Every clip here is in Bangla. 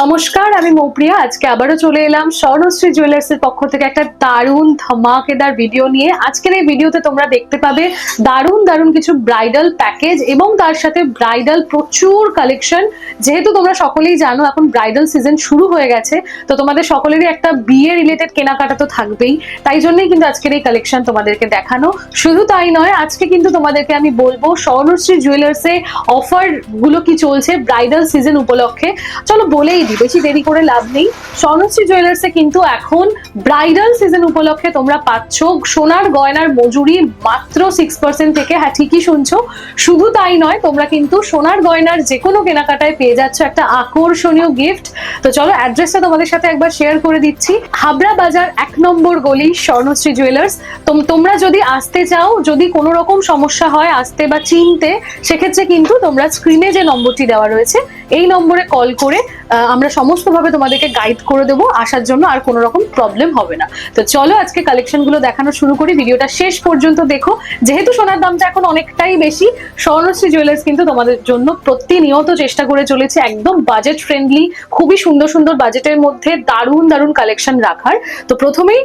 নমস্কার, আমি মৌপ্রিয়া। আজকে আবারও চলে এলাম স্বর্ণশ্রী জুয়েলার্স এর পক্ষ থেকে একটা দারুণ ধামাকেদার ভিডিও নিয়ে। আজকের এই ভিডিওতে তোমরা দেখতে পাবে দারুণ দারুণ কিছু ব্রাইডাল প্যাকেজ এবং তার সাথে ব্রাইডাল প্রচুর কালেকশন যেহেতু তোমরা সকলেই জানো, এখন ব্রাইডাল সিজন শুরু হয়ে গেছে, তো তোমাদের সকলেরই একটা বিয়ে রিলেটেড কেনাকাটা তো থাকবেই। তাই জন্যই কিন্তু আজকের এই কালেকশন তোমাদেরকে দেখানো। শুধু তাই নয়, আজকে কিন্তু তোমাদেরকে আমি বলব স্বর্ণশ্রী জুয়েলার্সে অফারগুলো কি চলছে ব্রাইডাল সিজন উপলক্ষে। চলো বলেই দিই বেশি দেরি করে লাভ নেই। স্বর্ণশ্রী জুয়েলার্সে কিন্তু এখন ব্রাইডাল সিজন উপলক্ষে তোমরা পাচ্ছ। সোনার গয়নার মজুরি মাত্র সিক্স পার্সেন্ট থেকে হ্যাঁ ঠিকই শুনছো, শুধু তাই নয়, তোমরা কিন্তু সোনার গয়নার যে কোনো কেনাকাটায় পেয়ে যাচ্ছ একটা আকর্ষণীয় গিফট তো চলো অ্যাড্রেসটা তোমাদের সাথে একবার শেয়ার করে দিচ্ছি। হাবড়া বাজার এক নম্বর গলি স্বর্ণশ্রী জুয়েলার্স তোমরা যদি আসতে চাও, যদি কোনো রকম সমস্যা হয় আসতে বা চিনতে, সেক্ষেত্রে কিন্তু তোমরা স্ক্রিনে যে নম্বরটি দেওয়া রয়েছে, এই নম্বরে কল করে আমরা সমস্তভাবে তোমাদেরকে গাইড করে দেবো। আসার জন্য আর কোনো রকম প্রবলেম হবে না। তো চলো আজকে কালেকশনগুলো দেখানো শুরু করি। ভিডিওটা শেষ পর্যন্ত দেখো। যেহেতু সোনার দামটা এখন অনেকটাই বেশি, স্বর্ণশ্রী জুয়েলার্স কিন্তু তোমাদের জন্য প্রতিনিয়ত চেষ্টা করে চলেছে একদম বাজেট ফ্রেন্ডলি খুবই সুন্দর সুন্দর বাজেটের মধ্যে দারুণ দারুণ কালেকশন রাখার। তো প্রথমেই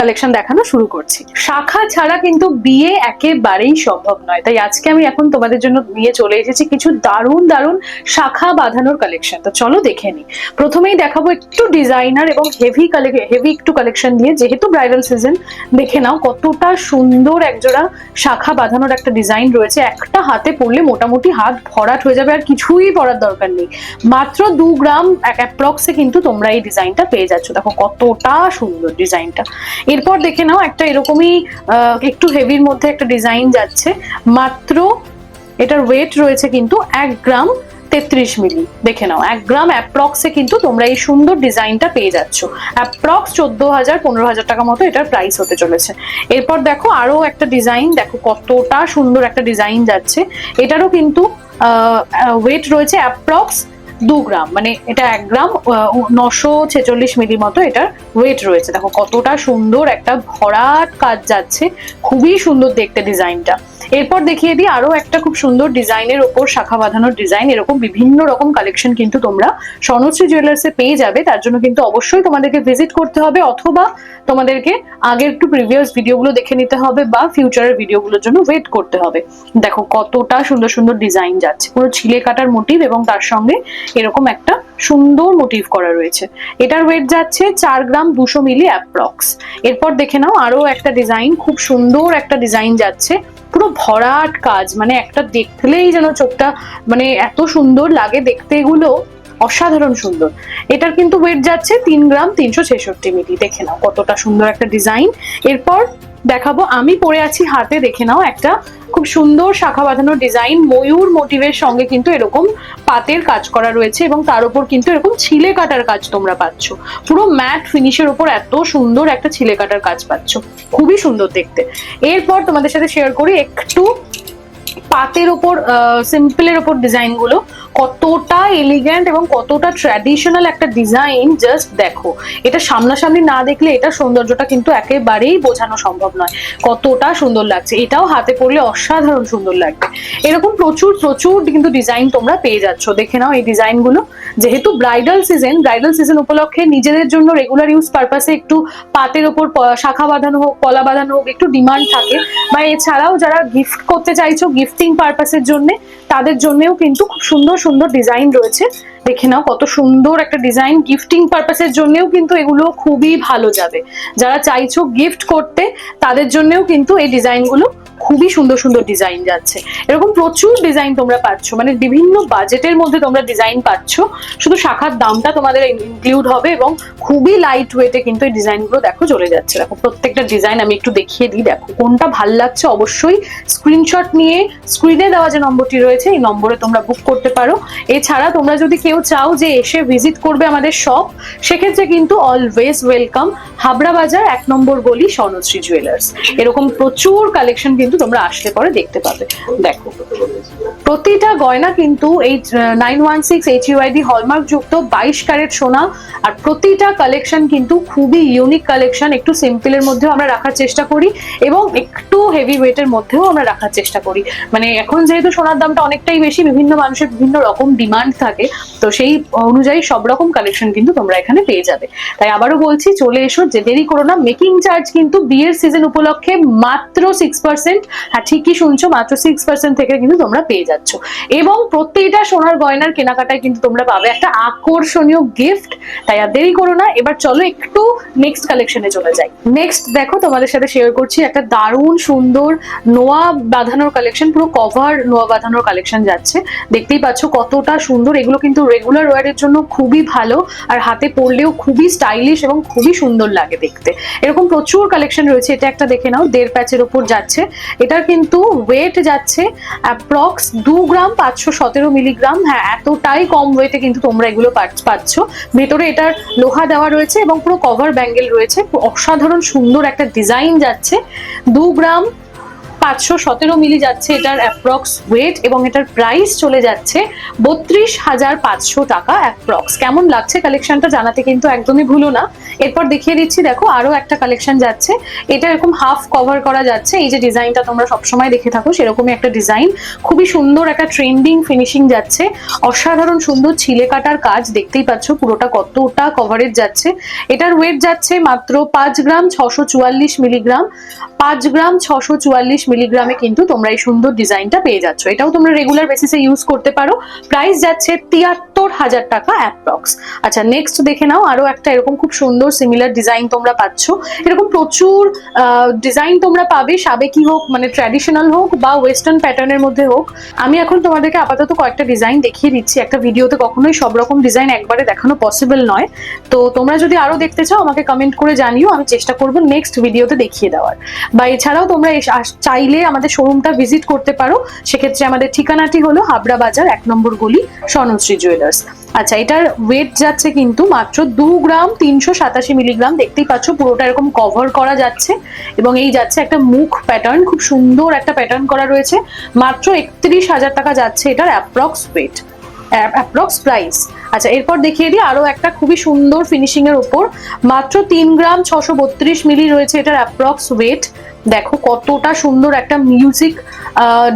কালেকশন দেখানো শুরু করছি। শাখা ছাড়া কিন্তু বিয়ে একেবারেই সম্ভব নয়। তাই আজকে আমি এখন তোমাদের জন্য নিয়ে চলে এসেছি কিছু দারুণ দারুণ শাখা বাঁধানোর কালেকশন তো চলো দেখে নিই প্রথমেই দেখাবো একটু ডিজাইনার এবং হেভি হেভি একটু কালেকশন দিয়ে। যেহেতু ব্রাইডাল সিজন দেখে নাও কতটা সুন্দর একজোড়া শাখা বাঁধানোর একটা ডিজাইন রয়েছে। একটা হাতে পড়লে মোটামুটি হাত ভরাট হয়ে যাবে, আর কিছুই পরার দরকার নেই। মাত্র দু গ্রাম, এক অ্যাপ্রক্সে কিন্তু তোমরা এই ডিজাইনটা পেয়ে যাচ্ছ। দেখো কতটা সুন্দর ডিজাইনটা এরপর দেখে নাও, একটা এরকমই একটু হেভির মধ্যে একটা ডিজাইন যাচ্ছে। মাত্র এটার ওয়েট রয়েছে কিন্তু এক গ্রাম তেত্রিশ মিলি। দেখে নাও, এক গ্রাম অ্যাপ্রক্সে কিন্তু তোমরা এই সুন্দর ডিজাইনটা পেয়ে যাচ্ছ। অ্যাপ্রক্স চোদ্দ হাজার, পনেরো হাজার টাকা মতো এটার প্রাইস হতে চলেছে। এরপর দেখো আরও একটা ডিজাইন দেখো কতটা সুন্দর একটা ডিজাইন যাচ্ছে। এটারও কিন্তু ওয়েট রয়েছে অ্যাপ্রক্স দু গ্রাম মানে এটা এক গ্রাম নশো ছেচল্লিশ মিলি মতো এটার ওয়েট রয়েছে। দেখো কতটা সুন্দর একটা ভরাট কাজ যাচ্ছে, খুবই সুন্দর দেখতে ডিজাইনটা এরপর দেখিয়ে দিই আরও একটা খুব সুন্দর ডিজাইনের ওপর শাখা বাঁধানোর ডিজাইন। এরকম বিভিন্ন রকম কালেকশন কিন্তু তোমরা স্বর্ণশ্রী জুয়েলার্সে পেয়ে যাবে। তার জন্য কিন্তু অবশ্যই তোমাদেরকে ভিজিট করতে হবে অথবা তোমাদেরকে আগের একটু প্রিভিয়াস ভিডিওগুলো দেখে নিতে হবে বা ফিউচারের ভিডিওগুলোর জন্য ওয়েট করতে হবে। দেখো কতটা সুন্দর সুন্দর ডিজাইন যাচ্ছে। পুরো ছিলে কাটার মোটিভ এবং তার সঙ্গে এরকম একটা সুন্দর মোটিভ করা রয়েছে। এটার ওয়েট যাচ্ছে চার গ্রাম দুশো মিলি অ্যাপ্রক্স এরপর দেখে নাও আরও একটা ডিজাইন খুব সুন্দর একটা ডিজাইন যাচ্ছে। পুরো ভরাট কাজ মানে একটা দেখলেই যেন চোখটা মানে এত সুন্দর লাগে দেখতে এগুলো। অসাধারণ সুন্দর। এটার কিন্তু ওয়েট যাচ্ছে তিন গ্রাম তিনশো ছেষট্টি মিলি। দেখে নাও কতটা সুন্দর একটা ডিজাইন এরপর দেখাবো, আমি পরে আছি হাতে, দেখে নাও একটা খুব সুন্দর শাখা বাঁধানো ডিজাইন ময়ূর মোটিভের সঙ্গে কিন্তু এরকম পাতের কাজ করা রয়েছে এবং তার উপর কিন্তু এরকম ছিলে কাটার কাজ তোমরা পাচ্ছ। পুরো ম্যাট ফিনিশের উপর এত সুন্দর একটা ছিলে কাটার কাজ পাচ্ছ। খুবই সুন্দর দেখতে। এরপর তোমাদের সাথে শেয়ার করি একটু পাতের ওপর সিম্পলের ওপর ডিজাইনগুলো কতটা এলিগ্যান্ট এবং কতটা ট্র্যাডিশনাল একটা ডিজাইন জাস্ট দেখো। এটা সামনাসামনি না দেখলে এটা সৌন্দর্যটা কিন্তু একেবারেই বোঝানো সম্ভব নয়। কতটা সুন্দর লাগছে। এটাও হাতে পড়লে অসাধারণ সুন্দর লাগবে। এরকম প্রচুর প্রচুর কিন্তু ডিজাইন তোমরা পেয়ে যাচ্ছ। দেখে নাও এই ডিজাইনগুলো যেহেতু ব্রাইডাল সিজন ব্রাইডাল সিজন উপলক্ষে নিজেদের জন্য রেগুলার ইউজ পারপাসে একটু পাতের ওপর শাখা বাঁধানো হোক, কলা বাঁধানো হোক, একটু ডিমান্ড থাকে। বা এছাড়াও যারা গিফট করতে চাইছো গিফটিং পারপাসের জন্য, তাদের জন্যেও কিন্তু খুব সুন্দর সুন্দর ডিজাইন রয়েছে। দেখে নাও কত সুন্দর একটা ডিজাইন গিফটিং পারপাসের জন্যেও কিন্তু এগুলো খুবই ভালো যাবে। যারা চাইছো গিফট করতে, তাদের জন্যও কিন্তু এই ডিজাইনগুলো খুবই সুন্দর সুন্দর ডিজাইন যাচ্ছে। এরকম প্রচুর ডিজাইন তোমরা পাচ্ছ। মানে বিভিন্ন বাজেটের মধ্যে তোমরা ডিজাইন পাচ্ছ। শুধু শাখার দামটা তোমাদের ইনক্লুড হবে এবং খুবই লাইট ওয়েটে কিন্তু এই ডিজাইনগুলো দেখো চলে যাচ্ছে। দেখো, প্রত্যেকটা ডিজাইন আমি একটু দেখিয়ে দিই। দেখো, কোনটা ভালো লাগছে অবশ্যই স্ক্রিনশট নিয়ে স্ক্রিনে দেওয়া যে নম্বরটি রয়েছে, এই নম্বরে তোমরা বুক করতে পারো। এছাড়া তোমরা যদি কেউ চাও যে এসে ভিজিট করবে আমাদের শপ সেক্ষেত্রে কিন্তু অলওয়েজ ওয়েলকাম হাবড়া বাজার এক নম্বর গলি স্বর্ণশ্রী জুয়েলার্স এরকম প্রচুর কালেকশন কিন্তু তোমরা আসলে পরে দেখতে পাবে। দেখো, প্রতিটা গয়না কিন্তু এই nine one six H UID hallmark যুক্ত বাইশ ক্যারেট সোনা আর প্রতিটা কালেকশন কিন্তু খুবই ইউনিক কালেকশন একটু সিম্পলের মধ্যেও আমরা রাখার চেষ্টা করি এবং একটু হেভি ওয়েটের মধ্যেও আমরা রাখার চেষ্টা করি। মানে এখন যেহেতু সোনার দামটা অনেকটাই বেশি, বিভিন্ন মানুষের বিভিন্ন রকম ডিমান্ড থাকে, তো সেই অনুযায়ী সব রকম কালেকশন কিন্তু তোমরা এখানে পেয়ে যাবে। তাই আবারও বলছি, চলে এসো, যে দেরি করো না। মেকিং চার্জ কিন্তু বিয়ের সিজন উপলক্ষে মাত্র সিক্স পার্সেন্ট হ্যাঁ ঠিকই শুনছো, মাত্র সিক্স পার্সেন্ট থেকে কিন্তু তোমরা পেয়ে যাচ্ছ। এবং প্রত্যেকটা সোনার গয়নার কেনাকাটায় কিন্তু তোমরা পাবে একটা আকর্ষণীয় গিফট তাই আর দেরি করো না। এবার চলো একটু নেক্সট কালেকশনে চলে যাই। নেক্সট দেখো, তোমাদের সাথে শেয়ার করছি একটা দারুণ সুন্দর নোয়া বাঁধানোর কালেকশন পুরো কভার নোয়া বাঁধানোর কালেকশন যাচ্ছে। দেখতেই পাচ্ছ কতটা সুন্দর, এগুলো কিন্তু রেগুলার ওয়ারের জন্য খুবই ভালো, আর হাতে পরলেও খুবই স্টাইলিশ এবং খুবই সুন্দর লাগে দেখতে। এরকম প্রচুর কালেকশন রয়েছে, এটা একটা দেখে নাও, দেড় প্যাচের ওপর যাচ্ছে। এটার কিন্তু ওয়েট যাচ্ছে অ্যাপ্রক্স দু গ্রাম পাঁচশো সতেরো মিলিগ্রাম হ্যাঁ এতটাই কম ওয়েটে কিন্তু তোমরা এগুলো পাচ্ছ- ভেতরে এটার লোহা দেওয়া রয়েছে এবং পুরো কভার ব্যাঙ্গেল রয়েছে। অসাধারণ সুন্দর একটা ডিজাইন যাচ্ছে। দু গ্রাম পাঁচশো সতেরো মিলি যাচ্ছে এটার অ্যাপ্রক্স ওয়েট এবং এটার প্রাইস চলে যাচ্ছে বত্রিশ হাজার পাঁচশো টাকা অ্যাপ্রক্স কেমন লাগছে কালেকশনটা জানাতে কিন্তু একদমই ভুলো না। এরপর দেখিয়ে দিচ্ছি, দেখো, আরও একটা কালেকশন যাচ্ছে। এটা এরকম হাফ কভার করা যাচ্ছে। এই যে ডিজাইনটা তোমরা সবসময় দেখে থাকো, সেরকমই একটা ডিজাইন খুবই সুন্দর একটা ট্রেন্ডিং ফিনিশিং যাচ্ছে। অসাধারণ সুন্দর ছিলে কাটার কাজ, দেখতেই পাচ্ছ পুরোটা কতটা কভারেজ যাচ্ছে। এটার ওয়েট যাচ্ছে মাত্র পাঁচ গ্রাম ছশো চুয়াল্লিশ মিলিগ্রাম। পাঁচ গ্রাম ছশো চুয়াল্লিশ মিলিগ্রামে কিন্তু তোমরা এই সুন্দর ডিজাইনটা পেয়ে যাচ্ছ। এটাও তোমরা রেগুলার বেসিসে ইউজ করতে পারো। প্রাইস যাচ্ছে তিয়াত্তর হাজার টাকা অ্যাপ্রক্স আচ্ছা নেক্সট দেখে নাও আরও একটা এরকম খুব সুন্দর সিমিলার ডিজাইন তোমরা পাচ্ছ। এরকম প্রচুর ডিজাইন তোমরা পাবে, সাবেকি হোক মানে ট্র্যাডিশনাল হোক বা ওয়েস্টার্ন প্যাটার্নের মধ্যে হোক। আমি এখন তোমাদেরকে আপাতত কয়েকটা ডিজাইন দেখিয়ে দিচ্ছি। একটা ভিডিওতে কখনোই সব রকম ডিজাইন একবারে দেখানো পসিবল নয়। তো তোমরা যদি আরও দেখতে চাও, আমাকে কমেন্ট করে জানিও, আমি চেষ্টা করব নেক্সট ভিডিওতে দেখিয়ে দেওয়ার। বা এছাড়াও তোমরা আস- চাইলে আমাদের শোরুমটা ভিজিট করতে পারো। সেক্ষেত্রে আমাদের ঠিকানাটি হলো হাবড়া বাজার, এক নম্বর গলি, স্বর্ণশ্রী জুয়েলার্স আচ্ছা এটার ওয়েট যাচ্ছে কিন্তু মাত্র দু গ্রাম তিনশো সাতাশি মিলিগ্রাম দেখতেই পাচ্ছ, পুরোটা এরকম কভার করা যাচ্ছে এবং এই যাচ্ছে একটা মুখ প্যাটার্ন খুব সুন্দর একটা প্যাটার্ন করা রয়েছে। মাত্র একত্রিশ হাজার টাকা যাচ্ছে এটার অ্যাপ্রক্স ওয়েট অ্যাপ্রক্স প্রাইস আচ্ছা এরপর দেখিয়ে দিই আরও একটা খুবই সুন্দর ফিনিশিং এর উপর। মাত্র তিন গ্রাম ছশো বত্রিশ মিলি রয়েছে এটার অ্যাপ্রক্স ওয়েট দেখো কতটা সুন্দর একটা মিউজিক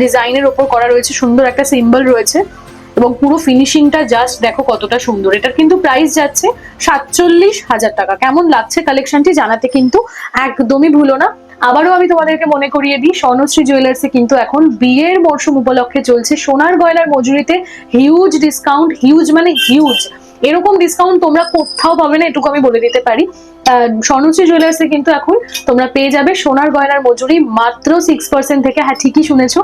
ডিজাইনের ওপর করা রয়েছে, সুন্দর একটা সিম্বল রয়েছে। এবং পুরো ফিনিশিংটা জাস্ট দেখো কতটা সুন্দর। এটার কিন্তু প্রাইস যাচ্ছে সাতচল্লিশ হাজার টাকা। কেমন লাগছে কালেকশনটি জানাতে কিন্তু একদমই ভুলো না। আবারও আমি তোমাদেরকে মনে করিয়ে দিই, স্বর্ণশ্রী জুয়েলার্সে কিন্তু এখন বিয়ের মরশুম উপলক্ষে চলছে। সোনার গয়নার মজুরিতে হিউজ ডিসকাউন্ট হিউজ মানে হিউজ এরকম ডিসকাউন্ট তোমরা কোথাও পাবে না, এটুকু আমি বলে দিতে পারি। স্বর্ণশ্রী জুয়েলার্সে কিন্তু এখন তোমরা পেয়ে যাবে সোনার গয়নার মজুরি মাত্র সিক্স পার্সেন্ট থেকে হ্যাঁ ঠিকই শুনেছো।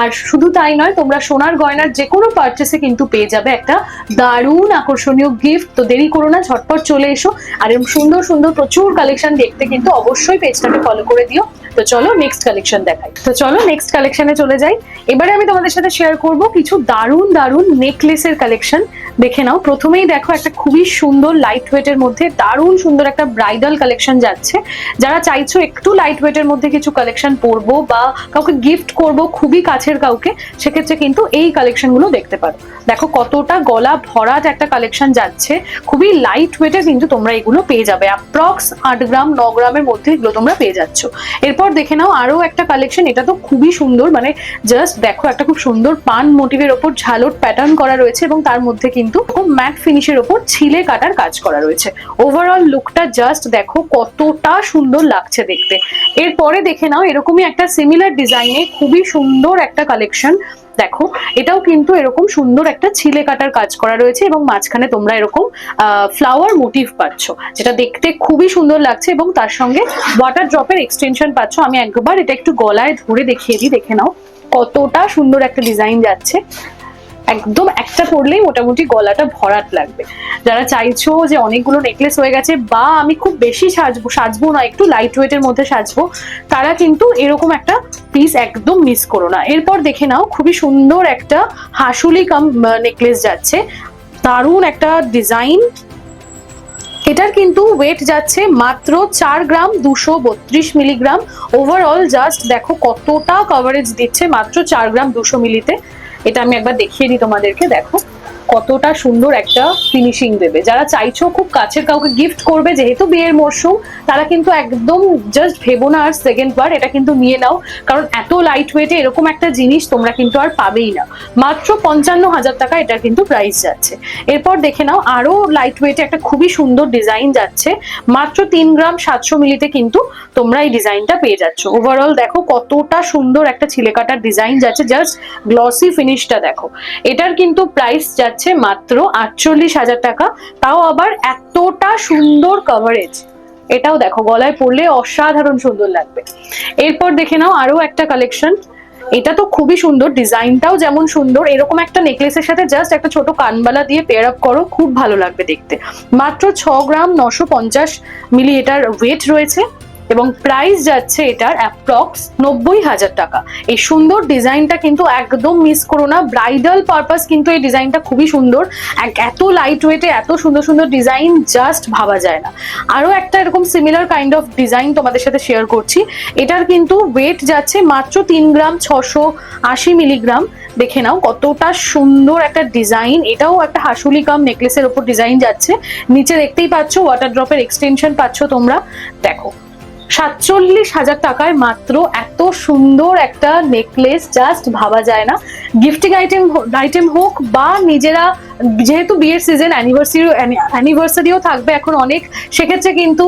আর শুধু তাই নয়, তোমরা সোনার গয়নার যে কোনো পার্চেসে কিন্তু পেয়ে যাবে একটা দারুণ আকর্ষণীয় গিফট তো দেরি করো না, ঝটপট চলে এসো। আর এরকম সুন্দর সুন্দর প্রচুর কালেকশন দেখতে কিন্তু অবশ্যই পেজটাকে ফলো করে দিও। তো চলো নেক্সট কালেকশন দেখাই। তো চলো নেক্সট কালেকশনে চলে যাই। এবারে আমি তোমাদের সাথে শেয়ার করব কিছু দারুণ দারুণ নেকলেসের কালেকশন দেখে নাও, প্রথমেই দেখো একটা খুবই সুন্দর লাইট ওয়েটের মধ্যে দারুণ সুন্দর একটা ব্রাইডাল কালেকশন যাচ্ছে, যারা চাইছো একটু লাইট ওয়েটের মধ্যে কিছু কালেকশন পরবো বা কাউকে গিফট করব খুবই কাছের কাউকে, সেক্ষেত্রে কিন্তু এই কালেকশনগুলো দেখতে পারো। দেখো কতটা গলা ভরাট একটা কালেকশন যাচ্ছে, খুবই লাইট ওয়েটে কিন্তু তোমরা এগুলো পেয়ে যাবে। অ্যাপ্রক্স আট গ্রাম, ন গ্রামের মধ্যে এগুলো তোমরা পেয়ে যাচ্ছ। এরপর দেখে নাও আরও একটা কালেকশন এটা তো খুবই সুন্দর মানে জাস্ট দেখো একটা খুব সুন্দর পান মোটিভের ওপর ঝালট প্যাটার্ন করা রয়েছে এবং তার মধ্যে কিন্তু খুব ম্যাট ফিনিশের ওপর ছিলে কাটার কাজ করা রয়েছে। ওভারঅল লুকটা জাস্ট দেখো কতটা সুন্দর লাগছে দেখতে। এরপরে দেখে নাও, এরকমই একটা সিমিলার ডিজাইনে খুবই সুন্দর একটা কালেকশন দেখো, এটাও কিন্তু এরকম সুন্দর একটা ছিলে কাটার কাজ করা রয়েছে এবং মাঝখানে তোমরা এরকম ফ্লাওয়ার মোটিভ পাচ্ছ, যেটা দেখতে খুবই সুন্দর লাগছে এবং তার সঙ্গে ওয়াটার ড্রপের এক্সটেনশন পাচ্ছ। আমি একবার এটা একটু গলায় ধরে দেখিয়ে দিই, দেখে নাও কতটা সুন্দর একটা ডিজাইন যাচ্ছে। একদম একটা পরলেই মোটামুটি গলাটা ভরাট লাগবে। যারা চাইছো যে অনেকগুলো নেকলেস হয়ে গেছে বা আমি খুব বেশি সাজবো সাজবো না, একটু লাইট ওয়েটের মধ্যে সাজবো, তারা কিন্তু এরকম একটা পিস একদম মিস করো না। এরপর দেখে নাও, খুবই সুন্দর একটা হাসুলি কাম নেকলেস যাচ্ছে। দারুণ একটা ডিজাইন এটার কিন্তু ওয়েট যাচ্ছে মাত্র চার গ্রাম দুশো বত্রিশ মিলিগ্রাম ওভারঅল জাস্ট দেখো কতটা কভারেজ দিচ্ছে মাত্র চার গ্রাম দুশো মিলিতে এটা আমি একবার দেখিয়ে দিই তোমাদেরকে দেখো। কতটা সুন্দর একটা ফিনিশিং দেবে। যারা চাইছো খুব কাছের কাউকে গিফট করবে, যেহেতু বিয়ের মরশুম, তারা কিন্তু একদম জাস্ট ভেবো না আর সেকেন্ড বার, এটা কিন্তু নিয়ে নাও। কারণ এত লাইট ওয়েটে এরকম একটা জিনিস তোমরা কিন্তু আর পাবেই না। মাত্র পঞ্চান্ন হাজার টাকা এটার কিন্তু প্রাইস যাচ্ছে। এরপর দেখে নাও, আরও লাইট ওয়েটে একটা খুবই সুন্দর ডিজাইন যাচ্ছে। মাত্র তিন গ্রাম সাতশো মিলিতে কিন্তু তোমরা এই ডিজাইনটা পেয়ে যাচ্ছ। ওভারঅল দেখো কতটা সুন্দর একটা ছিলে কাটার ডিজাইন যাচ্ছে। জাস্ট গ্লসি ফিনিশটা দেখো। এটার কিন্তু প্রাইস যাচ্ছে মাত্র আটচল্লিশ হাজার টাকা, তাও আবার এতটা সুন্দর কভারেজ এটাও দেখো, গলায় পরলে অসাধারণ সুন্দর লাগবে। এরপর দেখে নাও আরও একটা কালেকশন এটা তো খুবই সুন্দর, ডিজাইনটাও যেমন সুন্দর, এরকম একটা নেকলেসের সাথে জাস্ট একটা ছোট কানবালা দিয়ে পেয়ার আপ করো, খুব ভালো লাগবে দেখতে। মাত্র ছ গ্রাম নশো পঞ্চাশ মিলি এটার ওয়েট রয়েছে। এবং প্রাইস যাচ্ছে এটার অ্যাপ্রক্স নব্বই হাজার টাকা। এই সুন্দর ডিজাইনটা কিন্তু একদম মিস করো না। ব্রাইডাল পারপাস কিন্তু এই ডিজাইনটা খুবই সুন্দর। এত লাইট ওয়েটে এত সুন্দর সুন্দর ডিজাইন জাস্ট ভাবা যায় না। আরও একটা এরকম সিমিলার কাইন্ড অফ ডিজাইন তোমাদের সাথে শেয়ার করছি। এটার কিন্তু ওয়েট যাচ্ছে মাত্র তিন গ্রাম ছশো আশি মিলিগ্রাম দেখে নাও কতটা সুন্দর একটা ডিজাইন এটাও একটা হাসুলি কাম নেকলেসের ওপর ডিজাইন যাচ্ছে। নিচে দেখতেই পাচ্ছ ওয়াটার ড্রপের এক্সটেনশন পাচ্ছ তোমরা। দেখো। সাতচল্লিশ হাজার টাকায় মাত্র এত সুন্দর একটা নেকলেস জাস্ট ভাবা যায় না। গিফটিং আইটেম আইটেম হোক বা নিজেরা যেহেতু বিয়ের সিজন অ্যানিভার্সারি অ্যানিভার্সারিও থাকবে এখন অনেক, সেক্ষেত্রে কিন্তু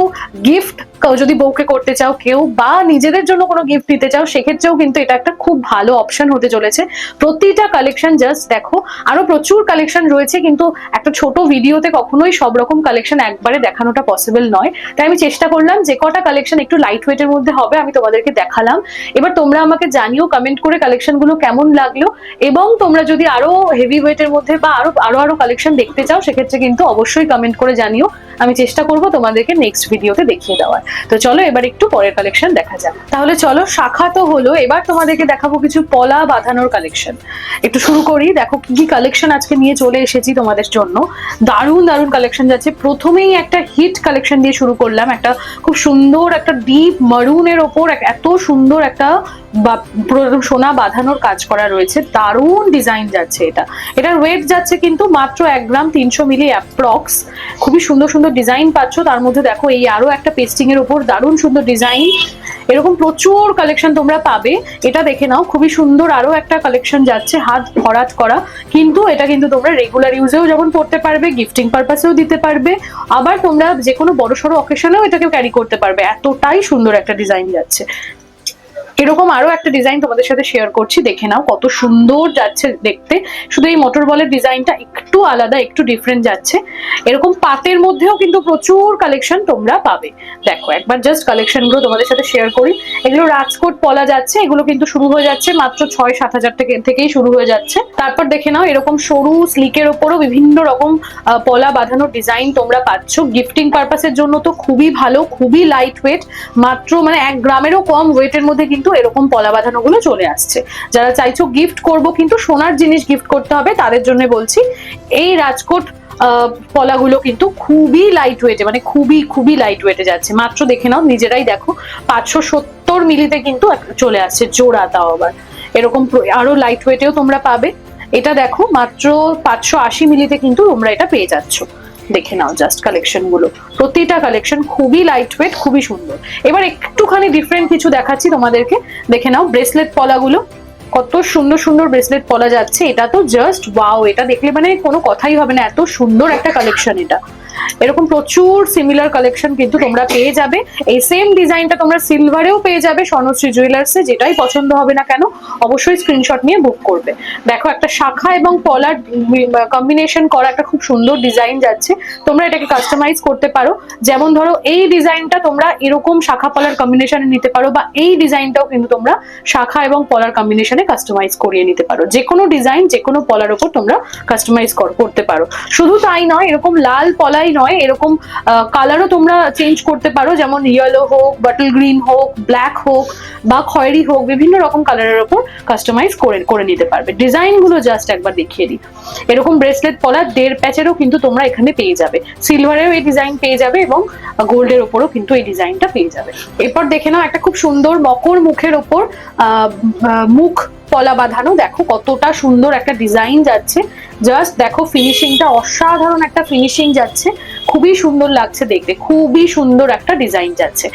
গিফট যদি বউকে করতে চাও কেউ বা নিজেদের জন্য কোনো গিফট দিতে চাও, সেক্ষেত্রেও কিন্তু এটা একটা খুব ভালো অপশন হতে চলেছে। প্রতিটা কালেকশন জাস্ট দেখো, আরও প্রচুর কালেকশন রয়েছে, কিন্তু একটা ছোট ভিডিওতে কখনোই সব রকম কালেকশন একবারে দেখানোটা পসিবল নয়। তাই আমি চেষ্টা করলাম যে কটা কালেকশন একটু লাইট ওয়েটের মধ্যে হবে, আমি তোমাদেরকে দেখালাম। এবার তোমরা আমাকে জানিও কমেন্ট করে কালেকশনগুলো কেমন লাগল, এবং তোমরা যদি আরও হেভি ওয়েটের মধ্যে বা আরও আরও আরও কালেকশন দেখতে চাও, সেক্ষেত্রে কিন্তু অবশ্যই কমেন্ট করে জানিও। আমি চেষ্টা করব তোমাদেরকে নেক্সট ভিডিওতে দেখিয়ে দেওয়ার। তো চলো এবার একটু পরের কালেকশন দেখা যাক। তাহলে চলো, শাখা তো হলো। এবার তোমাদেরকে দেখাবো কিছু পলা বাঁধানোর কালেকশন একটু শুরু করি। দেখো, কি কি কালেকশন আজকে নিয়ে চলে এসেছি তোমাদের জন্য। দারুণ দারুণ কালেকশন যাচ্ছে। প্রথমেই একটা হিট কালেকশন দিয়ে শুরু করলাম। একটা খুব সুন্দর, একটা ডিপ মারুনের ওপর এত সুন্দর একটা সোনা বাঁধানোর কাজ করা রয়েছে। দারুণ ডিজাইন যাচ্ছে এটা। এটার ওয়েট যাচ্ছে কিন্তু মাত্র এক গ্রাম তিনশো মিলি অ্যাপ্রক্স খুবই সুন্দর সুন্দর ডিজাইন পাচ্ছ। তার মধ্যে দেখো এই আরও একটা পেস্টিং এর উপর দারুণ সুন্দর ডিজাইন এরকম প্রচুর কালেকশন তোমরা পাবে। এটা দেখে নাও, খুবই সুন্দর আরও একটা কালেকশন যাচ্ছে, হাত ভরাট করা। কিন্তু এটা কিন্তু তোমরা রেগুলার ইউজেও যেমন পড়তে পারবে গিফটিং পারপাসেও দিতে পারবে। আবার তোমরা যে কোনো বড় সড়ো অকেশনেও এটাকে ক্যারি করতে পারবে। এতটাই সুন্দর একটা ডিজাইন যাচ্ছে। এরকম আরও একটা ডিজাইন তোমাদের সাথে শেয়ার করছি, দেখে নাও কত সুন্দর যাচ্ছে দেখতে। শুধু এই মোটর বলের ডিজাইনটা একটু আলাদা, একটু ডিফারেন্ট যাচ্ছে। এরকম পাতের মধ্যেও কিন্তু প্রচুর কালেকশন তোমরা পাবে। দেখো, একবার জাস্ট কালেকশনগুলো তোমাদের সাথে শেয়ার করি। এগুলো রাজকোট পলা যাচ্ছে, এগুলো কিন্তু শুরু হয়ে যাচ্ছে মাত্র ছয় সাত হাজার থেকে থেকেই শুরু হয়ে যাচ্ছে। তারপর দেখে নাও এরকম সরু স্লিকের ওপরও বিভিন্ন রকম পলা বাঁধানোর ডিজাইন তোমরা পাচ্ছ। গিফটিং পারপাসের জন্য তো খুবই ভালো, খুবই লাইট ওয়েট মাত্র মানে এক গ্রামেরও কম ওয়েটের মধ্যে কিন্তু এরকম পলা বাঁধানো গুলো চলে আসছে। যারা চাইছো গিফট করব কিন্তু সোনার জিনিস গিফট করতে হবে, তাদের জন্য বলছি, এই রাজকোট পলাগুলো কিন্তু খুবই লাইট ওয়েটে মানে খুবই খুবই লাইট ওয়েটে যাচ্ছে। মাত্র দেখে নাও, নিজেরাই দেখো, পাঁচশো সত্তর মিলিতে কিন্তু চলে আসছে জোড়া তাও আবার। এরকম আরও লাইট ওয়েটেও তোমরা পাবে। এটা দেখো, মাত্র পাঁচশো আশি মিলিতে কিন্তু তোমরা এটা পেয়ে যাচ্ছ। দেখে নাও জাস্ট কালেকশনগুলো। প্রতিটা কালেকশন খুবই লাইট ওয়েট খুবই সুন্দর। এবার একটুখানি ডিফারেন্ট কিছু দেখাচ্ছি তোমাদেরকে। দেখে নাও ব্রেসলেট পলাগুলো। কত সুন্দর সুন্দর ব্রেসলেট পলা যাচ্ছে, এটা তো জাস্ট ওয়াও এটা দেখলে মানে কোনো কথাই হবে না, এত সুন্দর একটা কালেকশন এটা। এরকম প্রচুর সিমিলার কালেকশন কিন্তু তোমরা পেয়ে যাবে। এই সেম ডিজাইনটা তোমরা সিলভারেও পেয়ে যাবে স্বর্ণশ্রী জুয়েলার্সে যেটাই পছন্দ হবে না কেন, অবশ্যই স্ক্রিনশট নিয়ে বুক করবে। দেখো একটা শাখা এবং পলার কম্বিনেশন করা একটা খুব সুন্দর ডিজাইন যাচ্ছে, তোমরা এটাকে কাস্টমাইজ করতে পারো। যেমন ধরো, এই ডিজাইনটা তোমরা এরকম শাখা, পলার কম্বিনেশনে নিতে পারো বা এই ডিজাইনটাও কিন্তু তোমরা শাখা এবং পলার কম্বিনেশনে কাস্টমাইজ করিয়ে নিতে পারো। যে কোনো ডিজাইন যে কোনো পলার উপর তোমরা কাস্টমাইজ করতে পারো। শুধু তাই নয় এরকম লাল পলাই নয় এরকম কালারও তোমরা চেঞ্জ করতে পারো। যেমন ইয়েলো হোক বাটল গ্রিন হোক ব্ল্যাক হোক বা খয়েরি হোক বিভিন্ন রকম কালারের ওপর কাস্টমাইজ করে করে নিতে পারবে। ডিজাইনগুলো জাস্ট একবার দেখিয়ে দিই। এরকম ব্রেসলেট পলা দেড় প্যাচেরও কিন্তু তোমরা এখানে পেয়ে যাবে। সিলভারেও এই ডিজাইন পেয়ে যাবে এবং গোল্ডের ওপরও কিন্তু এই ডিজাইনটা পেয়ে যাবে। এরপর দেখে নাও একটা খুব সুন্দর মকর মুখের ওপর আহ, Mark. পলা বাঁধানো, দেখো কতটা সুন্দর একটা ডিজাইন যাচ্ছে। জাস্ট দেখো ফিনিশিংটা অসাধারণ একটা ফিনিশিং যাচ্ছে। খুবই সুন্দর লাগছে দেখতে, খুবই সুন্দর একটা ডিজাইন যাচ্ছে।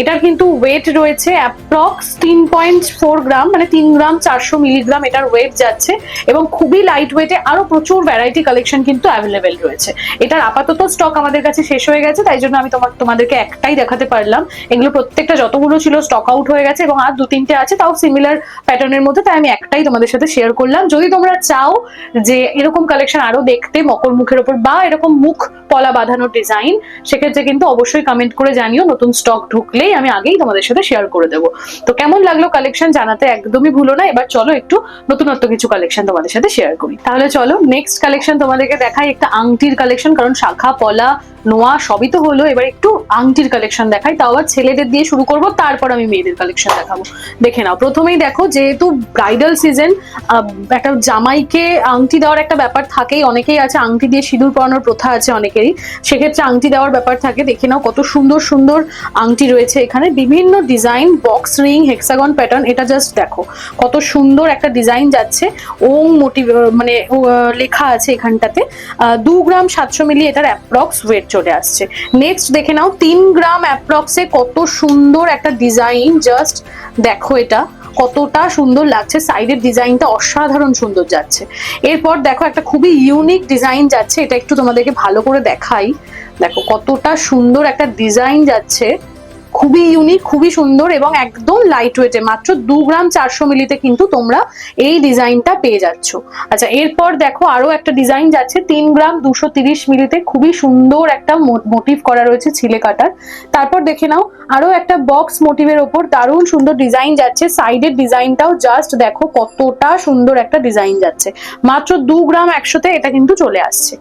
এটার কিন্তু ওয়েট রয়েছে অ্যাপ্রক্স তিন পয়েন্ট ফোর গ্রাম মানে তিন গ্রাম চারশো মিলিগ্রাম এটার ওয়েট যাচ্ছে। এবং খুবই লাইট ওয়েটে আরও প্রচুর ভ্যারাইটি কালেকশন কিন্তু অ্যাভেলেবেল রয়েছে। এটার আপাতত স্টক আমাদের কাছে শেষ হয়ে গেছে, তাই জন্য আমি তোমার তোমাদেরকে একটাই দেখাতে পারলাম। এগুলো প্রত্যেকটা যতগুলো ছিল স্টক আউট হয়ে গেছে এবং আর দু তিনটে আছে, তাও সিমিলার প্যাটার্নের মধ্যে, তাই আমি একটাই তোমাদের সাথে শেয়ার করলাম। যদি তোমরা চাও যে এরকম কালেকশন আরও দেখতে মকর মুখের ওপর বা এরকম মুখ পলা বাঁধানো ডিজাইন সেক্ষেত্রে কিন্তু অবশ্যই কমেন্ট করে জানিও। নতুন স্টক ঢুকলেই আমি আগেই তোমাদের সাথে শেয়ার করে দেবো। তো কেমন লাগল কালেকশন জানাতে একদমই ভুলো না। এবার চলো একটু নতুনত্ব কিছু কালেকশন তোমাদের সাথে শেয়ার করি। তাহলে চলো নেক্সট কালেকশন তোমাদেরকে দেখাই। একটা আংটির কালেকশন কারণ শাখা, পলা নোয়া সবই তো হলো, এবার একটু আংটির কালেকশন দেখাই, তাও আবার ছেলেদের দিয়ে শুরু করব, তারপর আমি মেয়েদের কালেকশন দেখাবো। দেখে নাও, প্রথমেই দেখো যেহেতু ব্রাইডাল সিজন একটা জামাইকে আংটি দেওয়ার একটা ব্যাপার থাকেই, অনেকেই আছে আংটি দিয়ে সিঁদুর পরানোর প্রথা আছে অনেকেরই, সেক্ষেত্রে আংটি দেওয়ার ব্যাপার থাকে, দেখে নাও কত সুন্দর সুন্দর আংটি রয়েছে এখানে, বিভিন্ন design box ring hexagon pattern এটা জাস্ট দেখো, কত সুন্দর একটা ডিজাইন যাচ্ছে, ওং মোটিভ মানে লেখা আছে এখানটাতে দু গ্রাম সাতশো মিলি এটার অ্যাপ্রক্স ওয়েট চলে আসছে। নেক্সট দেখে নাও, তিন গ্রাম অ্যাপ্রক্সে কত সুন্দর একটা ডিজাইন জাস্ট দেখো এটা, কতটা সুন্দর লাগছে। সাইডের ডিজাইনটা অসাধারণ সুন্দর যাচ্ছে। এরপর দেখো একটা খুবই ইউনিক ডিজাইন যাচ্ছে, এটা একটু তোমাদেরকে ভালো করে দেখাই। দেখো কতটা সুন্দর একটা ডিজাইন যাচ্ছে। খুবই ইউনিক খুবই সুন্দর এবং একদম লাইট ওয়েটে মাত্র দু গ্রাম চারশো মিলিতে কিন্তু তোমরা এই ডিজাইনটা পেয়ে যাচ্ছ। আচ্ছা এরপর দেখো আরও একটা ডিজাইন যাচ্ছে, তিন গ্রাম দুশো তিরিশ মিলিতে খুবই সুন্দর একটা মোটিভ করা রয়েছে ছিলে কাটার। তারপর দেখে নাও, আরও একটা বক্স মোটিভের ওপর দারুণ সুন্দর ডিজাইন যাচ্ছে সাইডের ডিজাইনটাও জাস্ট দেখো কতটা সুন্দর একটা ডিজাইন যাচ্ছে। মাত্র দু গ্রাম একশোতে এটা কিন্তু চলে আসছে।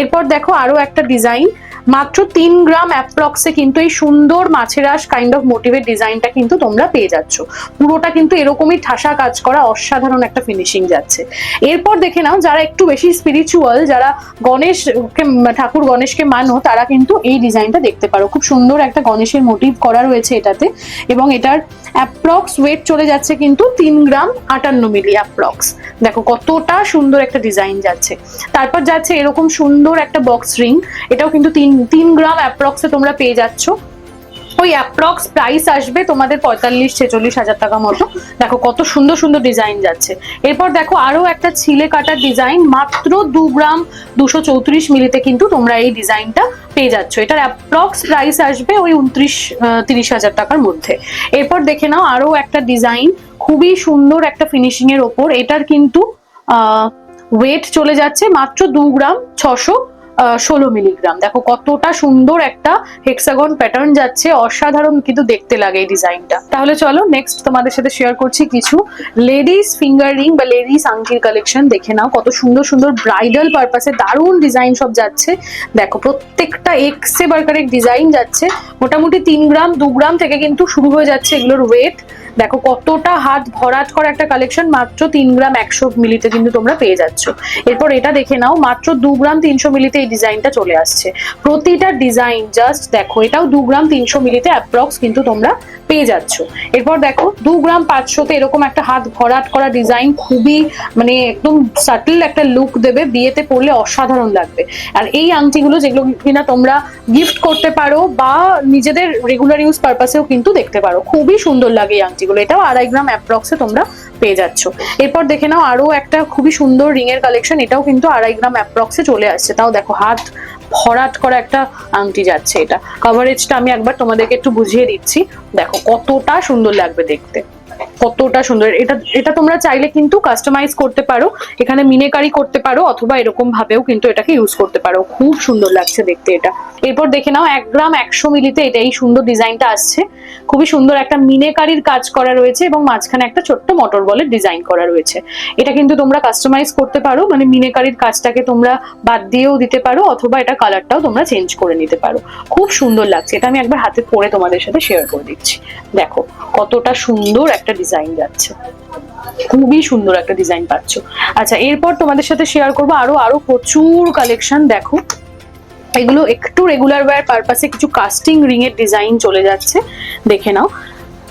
এরপর দেখো আরও একটা ডিজাইন মাত্র তিন গ্রাম অ্যাপ্রক্সে কিন্তু এই সুন্দর মাছের আশ কাইন্ড অফ মোটিভের ডিজাইনটা কিন্তু তোমরা পেয়ে যাচ্ছ। পুরোটা কিন্তু এরকমই ঠাসা কাজ করা অসাধারণ একটা ফিনিশিং যাচ্ছে। এরপর দেখে নাও, যারা একটু বেশি স্পিরিচুয়াল যারা গণেশকে, ঠাকুর গণেশকে মানো, তারা কিন্তু এই ডিজাইনটা দেখতে পারো। খুব সুন্দর একটা গণেশের মোটিভ করা রয়েছে এটাতে এবং এটার অ্যাপ্রক্স ওয়েট চলে যাচ্ছে কিন্তু তিন গ্রাম আটান্ন মিলি অ্যাপ্রক্স দেখো কতটা সুন্দর একটা ডিজাইন যাচ্ছে। তারপর যাচ্ছে এরকম সুন্দর একটা বক্স রিং এটাও কিন্তু তিন তিন গ্রাম অ্যাপ্রক্সে তোমরা পেয়ে যাচ্ছ। ওই অ্যাপ্রক্স প্রাইস আসবে তোমাদের পঁয়তাল্লিশ, ছেচল্লিশ হাজার টাকা মতো। দেখো কত সুন্দর সুন্দর ডিজাইন যাচ্ছে। এরপর দেখো আরও একটা ছিলে কাটার ডিজাইন মাত্র দু গ্রাম দুশো চৌত্রিশ মিলিতে কিন্তু তোমরা এই ডিজাইনটা পেয়ে যাচ্ছ। এটার অ্যাপ্রক্স প্রাইস আসবে ওই উনত্রিশ তিরিশ হাজার টাকার মধ্যে। এরপর দেখে নাও আরও একটা ডিজাইন খুবই সুন্দর একটা ফিনিশিং এর ওপর। এটার কিন্তু ওয়েট চলে যাচ্ছে মাত্র দু গ্রাম ছশো ষোলো মিলিগ্রাম। দেখো কতটা সুন্দর একটা হেক্সাগন প্যাটার্ন যাচ্ছে, অসাধারণ কিন্তু দেখতে লাগে এই ডিজাইনটা তাহলে চলো নেক্সট তোমাদের সাথে শেয়ার করছি কিছু লেডিস ফিঙ্গার রিং বা লেডিস আংটির কালেকশন দেখে নাও কত সুন্দর সুন্দর ব্রাইডাল পারপাসে দারুণ ডিজাইন সব যাচ্ছে। দেখো প্রত্যেকটা এক্সে বার্কারের ডিজাইন যাচ্ছে, মোটামুটি তিন গ্রাম, দু গ্রাম থেকে কিন্তু শুরু হয়ে যাচ্ছে এগুলোর ওয়েট দেখো কতটা হাত ভরাট করা একটা কালেকশন মাত্র তিন গ্রাম একশো মিলিতে কিন্তু তোমরা পেয়ে যাচ্ছ। এরপর এটা দেখে নাও, মাত্র দু গ্রাম তিনশো মিলিতে এই ডিজাইনটা চলে আসছে। প্রতিটা ডিজাইন জাস্ট দেখো, এটাও দু গ্রাম তিনশো মিলিতে অ্যাপ্রক্স কিন্তু তোমরা পেয়ে যাচ্ছ। এরপর দেখো, দু গ্রাম পাঁচশোতে এরকম একটা হাত ভরাট করা ডিজাইন খুবই মানে একদম সাটল একটা লুক দেবে, বিয়েতে পরলে অসাধারণ লাগবে। আর এই আংটিগুলো যেগুলো কিনা তোমরা গিফট করতে পারো বা নিজেদের রেগুলার ইউজ পারপাসেও কিন্তু দেখতে পারো। খুবই সুন্দর লাগে এই আংটিগুলো, এটাও আড়াই গ্রাম অ্যাপ্রক্সে তোমরা পেয়ে যাচ্ছ। এরপর দেখে নাও আরও একটা খুবই সুন্দর রিং এর কালেকশন এটাও কিন্তু আড়াই গ্রাম অ্যাপ্রক্সে চলে আসছে। তাও দেখো হাত ভরাট করা একটা আংটি যাচ্ছে এটা। কভারেজটা আমি একবার তোমাদেরকে একটু বুঝিয়ে দিচ্ছি। দেখো কতটা সুন্দর লাগবে দেখতে। কতটা সুন্দর। এটা এটা তোমরা চাইলে কিন্তু কাস্টমাইজ করতে পারো। এখানে মিনেকারি করতে পারো অথবা এরকম ভাবেও কিন্তু এটাকে ইউজ করতে পারো। খুব সুন্দর লাগছে দেখতে এটা। এরপর দেখে নাও, এক গ্রাম একশো মিলিতে এটা এই সুন্দর ডিজাইনটা আসছে। খুবই সুন্দর একটা মিনেকারির কাজ করা রয়েছে এবং মাঝখানে একটা ছোট্ট মোটর বলের ডিজাইন করা রয়েছে। এটা কিন্তু তোমরা কাস্টমাইজ করতে পারো মানে মিনেকারির কাজটাকে তোমরা বাদ দিয়েও দিতে পারো অথবা এটা কালারটাও তোমরা চেঞ্জ করে নিতে পারো। খুব সুন্দর লাগছে। এটা আমি একবার হাতে পরে তোমাদের সাথে শেয়ার করে দিচ্ছি। দেখো কতটা সুন্দর একটা ডিজাইন যাচ্ছে। খুবই সুন্দর একটা ডিজাইন পাচ্ছ। আচ্ছা এরপর তোমাদের সাথে শেয়ার করব আরও আরও প্রচুর কালেকশন দেখো। এগুলো একটু রেগুলার ওয়ার পারপাসে কিছু কাস্টিং রিং এর ডিজাইন চলে যাচ্ছে। দেখে নাও।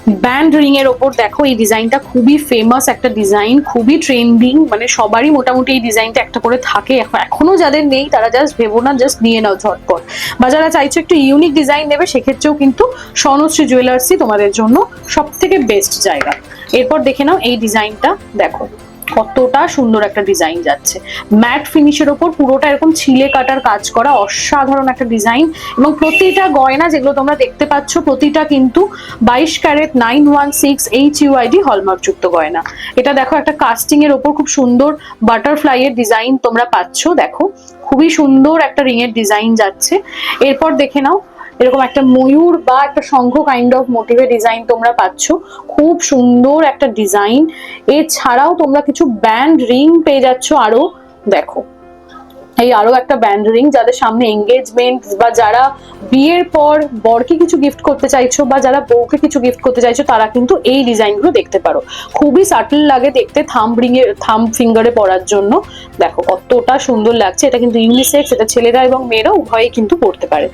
ব্যান্ড রিং এর ওপর দেখো, এই ডিজাইনটা খুবই ফেমাস একটা ডিজাইন খুবই ট্রেন্ডিং মানে সবারই মোটামুটি এই ডিজাইনটা একটা করে থাকে। এখনও যাদের নেই, তারা জাস্ট ভেবো না জাস্ট নিয়ে নাও ঝটপট। বা যারা চাইছো একটু ইউনিক ডিজাইন নেবে, সেক্ষেত্রেও কিন্তু স্বর্ণশ্রী জুয়েলার্সই তোমাদের জন্য সব থেকে বেস্ট জায়গা। এরপর দেখে নাও এই ডিজাইনটা দেখো। কতটা সুন্দর একটা ডিজাইন যাচ্ছে। ম্যাট ফিনিশের ওপর পুরোটা এরকম ছিলে কাটার কাজ করা অসাধারণ একটা ডিজাইন এবং প্রতিটা গয়না যেগুলো তোমরা দেখতে পাচ্ছ, প্রতিটা কিন্তু বাইশ carat nine one six H UID hallmark যুক্ত গয়না। এটা দেখো একটা কাস্টিং এর ওপর খুব সুন্দর বাটারফ্লাই এর ডিজাইন তোমরা পাচ্ছ। দেখো, খুবই সুন্দর একটা রিং এর ডিজাইন যাচ্ছে। এরপর দেখে নাও এরকম একটা ময়ূর বা একটা শঙ্খ কাইন্ড অফ মোটিভের ডিজাইন তোমরা পাচ্ছ। খুব সুন্দর একটা ডিজাইন এছাড়াও তোমরা কিছু ব্যান্ড রিং পেয়ে যাচ্ছ আরও। দেখো। এই আরও একটা ব্যান্ড রিং যাদের সামনে এঙ্গেজমেন্ট বা যারা বিয়ের পর বরকে কিছু গিফট করতে চাইছো বা যারা বউকে কিছু গিফট করতে চাইছো, তারা কিন্তু এই ডিজাইনগুলো দেখতে পারো। খুবই সাটল লাগে দেখতে থাম রিং এর থাম ফিঙ্গারে পরার জন্য। দেখো কতটা সুন্দর লাগছে, এটা কিন্তু ইউনিসেক্স এটা ছেলেরা এবং মেয়েরা উভয়ে কিন্তু পড়তে পারে।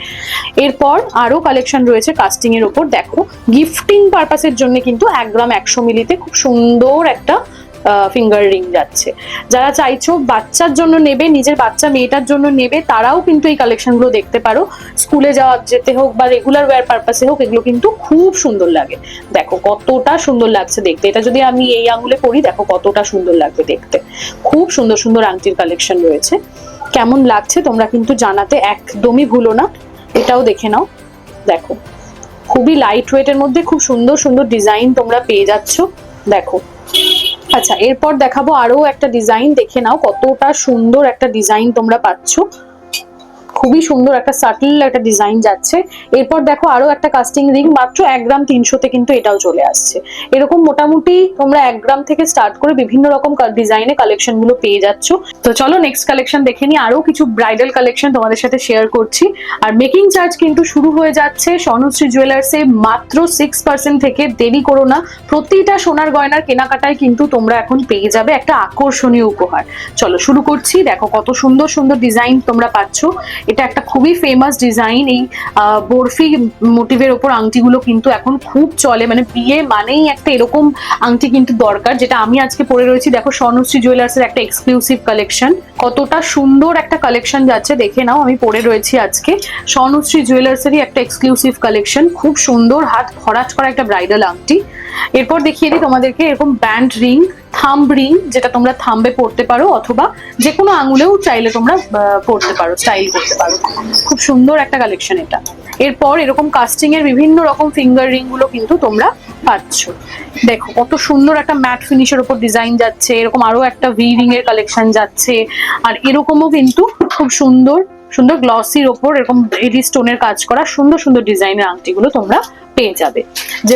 এরপর আরও কালেকশন রয়েছে কাস্টিং এর ওপর। দেখো গিফটিং পারপাসের জন্য কিন্তু এক গ্রাম একশো মিলিতে খুব সুন্দর একটা ফিঙ্গার রিং যাচ্ছে। যারা চাইছো বাচ্চার জন্য নেবে, নিজের বাচ্চা মেয়েটার জন্য নেবে, তারাও কিন্তু এই কালেকশনগুলো দেখতে পারো। স্কুলে যাওয়া যেতে হোক বা রেগুলার ওয়্যার পারপাসে হোক, এগুলো কিন্তু খুব সুন্দর লাগে। দেখো কতটা সুন্দর লাগছে দেখতে। এটা যদি আমি এই আঙুলে পরি, দেখো কতটা সুন্দর লাগবে দেখতে। খুব সুন্দর সুন্দর আংটির কালেকশন রয়েছে। কেমন লাগছে তোমরা কিন্তু জানাতে একদমই ভুলো না। এটাও দেখে নাও। দেখো, খুবই লাইট ওয়েটের মধ্যে খুব সুন্দর সুন্দর ডিজাইন তোমরা পেয়ে যাচ্ছ। দেখো আচ্ছা এরপর দেখাবো আরও একটা ডিজাইন দেখে নাও কতটা সুন্দর একটা ডিজাইন তোমরা পাচ্ছ। খুবই সুন্দর একটা সাটল একটা ডিজাইন যাচ্ছে। এরপর দেখো আরও একটা কাস্টিং রিং মাত্র এক গ্রাম তিনশোতে কিন্তু এটাও চলে আসছে। এরকম মোটামুটি তোমরা এক গ্রাম থেকে স্টার্ট করে বিভিন্ন রকম ডিজাইনে কালেকশনগুলো পেয়ে যাচ্ছ। তো চলো নেক্সট কালেকশন দেখে নিই। আরও কিছু ব্রাইডাল কালেকশন তোমাদের সাথে শেয়ার করছি। আর মেকিং চার্জ কিন্তু শুরু হয়ে যাচ্ছে স্বর্ণশ্রী জুয়েলার্সে মাত্র সিক্স পার্সেন্ট থেকে দেরি করো না। প্রতিটা সোনার গয়নার কেনাকাটায় কিন্তু তোমরা এখন পেয়ে যাবে একটা আকর্ষণীয় উপহার। চলো শুরু করছি। দেখো কত সুন্দর সুন্দর ডিজাইন তোমরা পাচ্ছ। এটা একটা খুবই ফেমাস ডিজাইন এই বরফি মোটিভের ওপর আংটিগুলো কিন্তু এখন খুব চলে। মানে বিয়ে মানেই একটা এরকম আংটি কিন্তু দরকার, যেটা আমি আজকে পরে রয়েছি। দেখো, স্বর্ণশ্রী জুয়েলার্সের একটা এক্সক্লুসিভ কালেকশন কতটা সুন্দর একটা কালেকশন যাচ্ছে, দেখে নাও, আমি পরে রয়েছি আজকে। স্বর্ণশ্রী জুয়েলার্সেরই একটা এক্সক্লুসিভ কালেকশন খুব সুন্দর হাত ভরাট করা একটা ব্রাইডাল আংটি। এরপর দেখিয়ে দিই তোমাদেরকে এরকম ব্যান্ড রিং থাম্ব রিং যেটা তোমরা থাম্বে পড়তে পারো, অথবা যে কোনো আঙুলেও চাইলে তোমরা পড়তে পারো স্টাইল করতে পারো। খুব সুন্দর একটা কালেকশন এটা। এরপর এরকম কাস্টিং এর বিভিন্ন রকম ফিঙ্গার রিংগুলো কিন্তু তোমরা পাচ্ছ। দেখো, কত সুন্দর একটা ম্যাট ফিনিশের উপর ডিজাইন যাচ্ছে, এরকম আরও একটা ভি রিং এর কালেকশন যাচ্ছে, আর এরকমও কিন্তু খুব সুন্দর সুন্দর গ্লসির ওপর এরকম এডি স্টোনের কাজ করা সুন্দর সুন্দর ডিজাইনের আংটিগুলো তোমরা পেয়ে যাবে।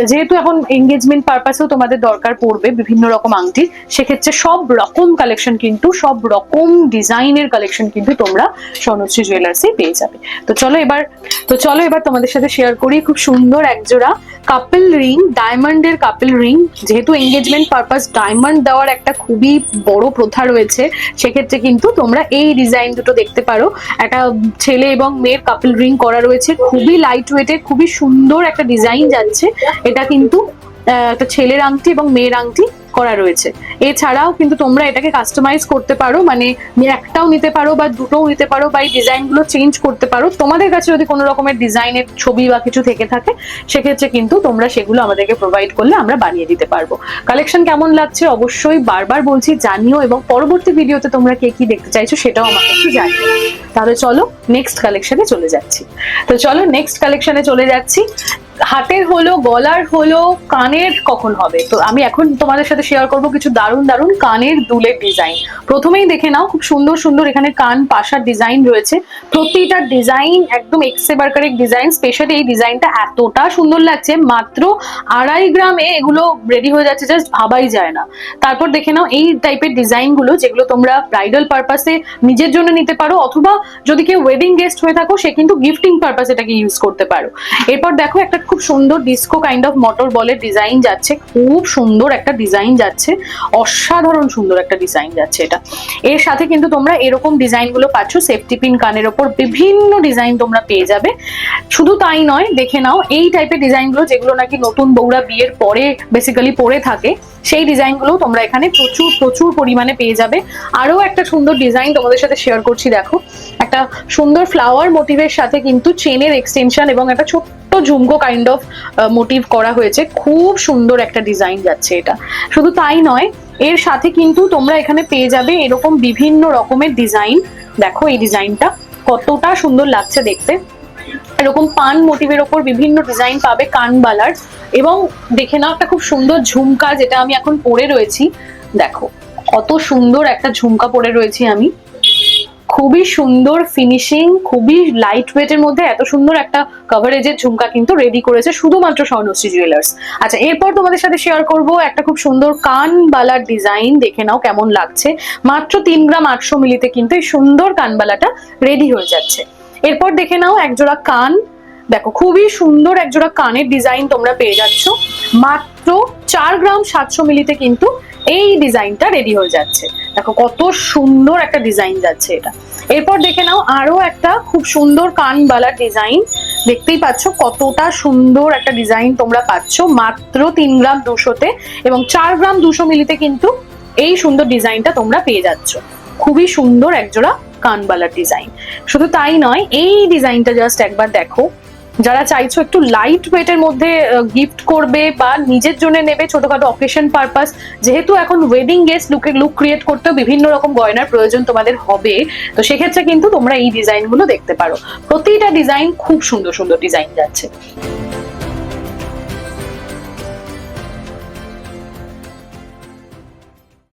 যেহেতু এখন এঙ্গেজমেন্ট পারপাসেও তোমাদের দরকার পড়বে বিভিন্ন রকম আংটির, সেক্ষেত্রে সব রকম কালেকশন কিন্তু, সব রকম ডিজাইনের কালেকশন কিন্তু তোমরা স্বর্ণশ্রী জুয়েলার্সে পেয়ে যাবে। তো চলো এবার, তো চলো এবার তোমাদের সাথে শেয়ার করি খুব সুন্দর একজোড়া কাপেল রিং ডায়মন্ডের কাপেল রিং যেহেতু এঙ্গেজমেন্ট পারপাস ডায়মন্ড দেওয়ার একটা খুবই বড় প্রথা রয়েছে, সেক্ষেত্রে কিন্তু তোমরা এই ডিজাইন দুটো দেখতে পারো। একটা ছেলে এবং মেয়ের কাপেল রিং করা রয়েছে, খুবই লাইট ওয়েটের খুবই সুন্দর একটা ডিজাইন যাচ্ছে এটা কিন্তু একটা ছেলের আংটি এবং মেয়ের আংটি করা রয়েছে। এছাড়াও কিন্তু তোমরা এটাকে কাস্টমাইজ করতে পারো মানে একটাও নিতে পারো বা দুটোও নিতে পারো বা এই ডিজাইনগুলো চেঞ্জ করতে পারো, তোমাদের কাছে যদি কোনো রকমের ডিজাইনের ছবি বা কিছু থেকে থাকে, সেক্ষেত্রে কিন্তু তোমরা সেগুলো আমাদেরকে প্রোভাইড করলে আমরা বানিয়ে দিতে পারব। কালেকশন কেমন লাগছে অবশ্যই বারবার বলছি, জানিও এবং পরবর্তী ভিডিওতে তোমরা কে কি দেখতে চাইছো সেটাও আমাকে একটু জানিও। তাহলে চলো নেক্সট কালেকশনে চলে যাচ্ছি। তো চলো নেক্সট কালেকশনে চলে যাচ্ছি। হাতের হলো, গলার হলো, কানের কখন হবে? তো আমি এখন তোমাদের সাথে শেয়ার করব কিছু দারুণ দারুণ কানের দুলের ডিজাইন প্রথমেই দেখে নাও, খুব সুন্দর সুন্দর এখানে কান পাশার ডিজাইন রয়েছে। প্রতিটা ডিজাইন একদম এক্সে বার্কারের ডিজাইন স্পেশালি এই ডিজাইনটা এতটা সুন্দর লাগছে, মাত্র আড়াই গ্রামে এগুলো রেডি হয়ে যাচ্ছে জাস্ট ভাবাই যায় না। তারপর দেখে নাও, এই টাইপের ডিজাইনগুলো যেগুলো তোমরা ব্রাইডাল পারপাসে নিজের জন্য নিতে পারো, অথবা যদি কেউ ওয়েডিং গেস্ট হয়ে থাকো, সে কিন্তু গিফটিং পারপাস এটাকে ইউজ করতে পারো। এরপর দেখো একটা খুব সুন্দর ডিস্কো কাইন্ড অফ মোটর বলের ডিজাইন যাচ্ছে, খুব সুন্দর একটা ডিজাইন যাচ্ছে, অসাধারণ সুন্দর একটা ডিজাইন যাচ্ছে এটা। এর সাথে কিন্তু তোমরা এরকম ডিজাইনগুলো পাচ্ছ সেফটি পিন কানের ওপর বিভিন্ন ডিজাইন তোমরা পেয়ে যাবে। শুধু তাই নয়, দেখে নাও, এই টাইপের ডিজাইনগুলো যেগুলো নাকি নতুন বউরা বিয়ের পরে বেসিক্যালি পরে থাকে, সেই ডিজাইনগুলো তোমরা এখানে প্রচুর প্রচুর পরিমাণে পেয়ে যাবে। আরও একটা সুন্দর ডিজাইন তোমাদের সাথে শেয়ার করছি, দেখো। একটা সুন্দর ফ্লাওয়ার মোটিভের সাথে কিন্তু চেনের এক্সটেনশন এবং একটা ছোট্ট ঝুমকো কাইন্ড অফ মোটিভ করা হয়েছে। খুব সুন্দর একটা ডিজাইন যাচ্ছে এটা। শুধু তাই নয়, এর সাথে কিন্তু তোমরা এখানে পেয়ে যাবে এরকম বিভিন্ন রকমের ডিজাইন। দেখো এই ডিজাইনটা কতটা সুন্দর লাগছে দেখতে। এরকম পান মোটিভের ওপর বিভিন্ন ডিজাইন পাবে কানবালার। এবং দেখে নাও একটা খুব সুন্দর ঝুমকা যেটা আমি এখন পরে রয়েছি। দেখো, কত সুন্দর একটা ঝুমকা পরে রয়েছি আমি। খুবই সুন্দর ফিনিশিং খুবই লাইট ওয়েটের মধ্যে এত সুন্দর একটা কভারেজের ঝুমকা কিন্তু রেডি করেছে শুধুমাত্র স্বর্ণশ্রী জুয়েলার্স আচ্ছা এরপর তোমাদের সাথে শেয়ার করব একটা খুব সুন্দর কানবালার ডিজাইন দেখে নাও কেমন লাগছে। মাত্র তিন গ্রাম আটশো মিলিতে কিন্তু এই সুন্দর কানবালাটা রেডি হয়ে যাচ্ছে। এরপর দেখে নাও একজোড়া কান। দেখো, খুবই সুন্দর একজোড়া কানের ডিজাইন তোমরা পেয়ে যাচ্ছ। মাত্র চার গ্রাম সাতশো মিলিতে কিন্তু এই ডিজাইনটা রেডি হয়ে যাচ্ছে। দেখো, কত সুন্দর একটা ডিজাইন যাচ্ছে এটা। এরপর দেখে নাও আরও একটা খুব সুন্দর কানবালার ডিজাইন দেখতেই পাচ্ছ কতটা সুন্দর একটা ডিজাইন তোমরা পাচ্ছ। মাত্র তিন গ্রাম দুশোতে এবং চার গ্রাম দুশো মিলিতে কিন্তু এই সুন্দর ডিজাইনটা তোমরা পেয়ে যাচ্ছ। খুবই সুন্দর একজোড়া কানবালার ডিজাইন শুধু তাই নয়, এই ডিজাইনটা জাস্ট একবার দেখো। যারা চাইছো একটু লাইট ওয়েট এর মধ্যে গিফট করবে বা নিজের জন্য নেবে ছোটখাটো অকেশন পারপাস যেহেতু এখন ওয়েডিং গেস্ট লুকে লুক ক্রিয়েট করতে বিভিন্ন রকম গয়নার প্রয়োজন তোমাদের হবে, তো সেক্ষেত্রে কিন্তু তোমরা এই ডিজাইনগুলো দেখতে পারো। প্রতিটা ডিজাইন খুব সুন্দর সুন্দর ডিজাইন যাচ্ছে।